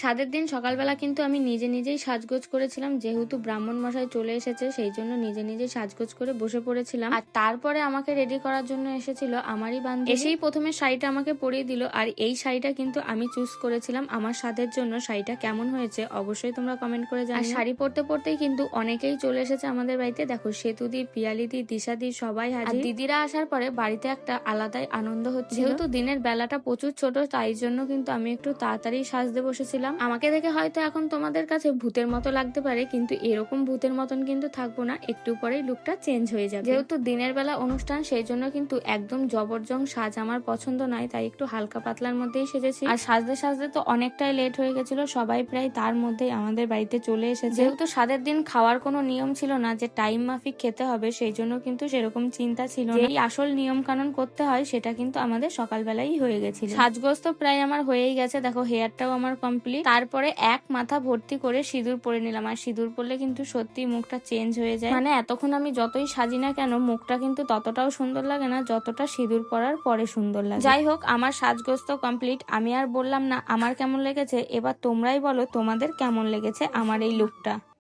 সাদের দিন সকালবেলা কিন্তু আমি নিজে নিজেই সাজগোজ করেছিলাম। যেহেতু ব্রাহ্মণ মশাই চলে এসেছে, সেই জন্য নিজে নিজে সাজগোজ করে বসে পড়েছিলাম। আর তারপরে আমাকে রেডি করার জন্য এসেছিল আমারই বান্ধবী। এসেই প্রথমে শাড়িটা আমাকে পরিয়ে দিল, আর এই শাড়িটা কিন্তু আমি চুজ করেছিলাম আমার স্বাদের জন্য। শাড়িটা কেমন হয়েছে অবশ্যই তোমরা কমেন্ট করে আর শাড়ি পরতে পরতেই কিন্তু অনেকেই চলে এসেছে আমাদের বাড়িতে। দেখো সেতুদি পিয়ালিদি দিশাদি সবাই হাজির। দিদিরা আসার পরে বাড়িতে একটা আলাদাই আনন্দ হচ্ছে যেহেতু দিনের বেলাটা প্রচুর ছোট, তাই জন্য কিন্তু আমি একটু তাড়াতাড়ি সাজতে বসেছিলাম। আমাকে দেখে হয়তো এখন তোমাদের কাছে ভূতের মতো লাগতে পারে, কিন্তু এরকম ভূতের মতন কিন্তু থাকব না, একটু পরেই লুকটা চেঞ্জ হয়ে যাবে। যেহেতু দিনের বেলা অনুষ্ঠান, সেই জন্য কিন্তু একদম জবরজং সাজ আমার পছন্দ নয়, তাই একটু হালকা পাতলার মধ্যেই সেজেছি। আর সাজতে সাজতে তো অনেকটাই লেট হয়ে গেছিল, সবাই প্রায় তার মধ্যেই আমাদের বাড়িতে চলে এসেছে। যেহেতু সাদের দিন খাওয়ার কোনো নিয়ম ছিল না যে টাইম মাফিক খেতে হবে, সেই জন্য কিন্তু সেরকম চিন্তা ছিল না। এই আসল নিয়ম কানুন করতে হয়, সেটা কিন্তু আমাদের সকালবেলাই হয়ে গেছিল। সাজগোজ তো প্রায় আমার হয়েই গেছে, দেখো হেয়ারটাও আমার কমপ্লিট তারপরে এক মাথা ভর্তি করে সিঁদুর পরে নিলাম। আর সিঁদুর পরলে কিন্তু সত্যি মুখটা চেঞ্জ হয়ে যায়। মানে এতক্ষণ আমি যতই সাজি না কেন মুখটা কিন্তু ততটাও সুন্দর লাগে না যতটা সিঁদুর পরার পরে সুন্দর লাগে। যাই হোক আমার সাজগ্রস্ত তো কমপ্লিট আমি আর বললাম না আমার কেমন লেগেছে? এবার তোমরাই বলো তোমাদের কেমন লেগেছে আমার এই লুকটা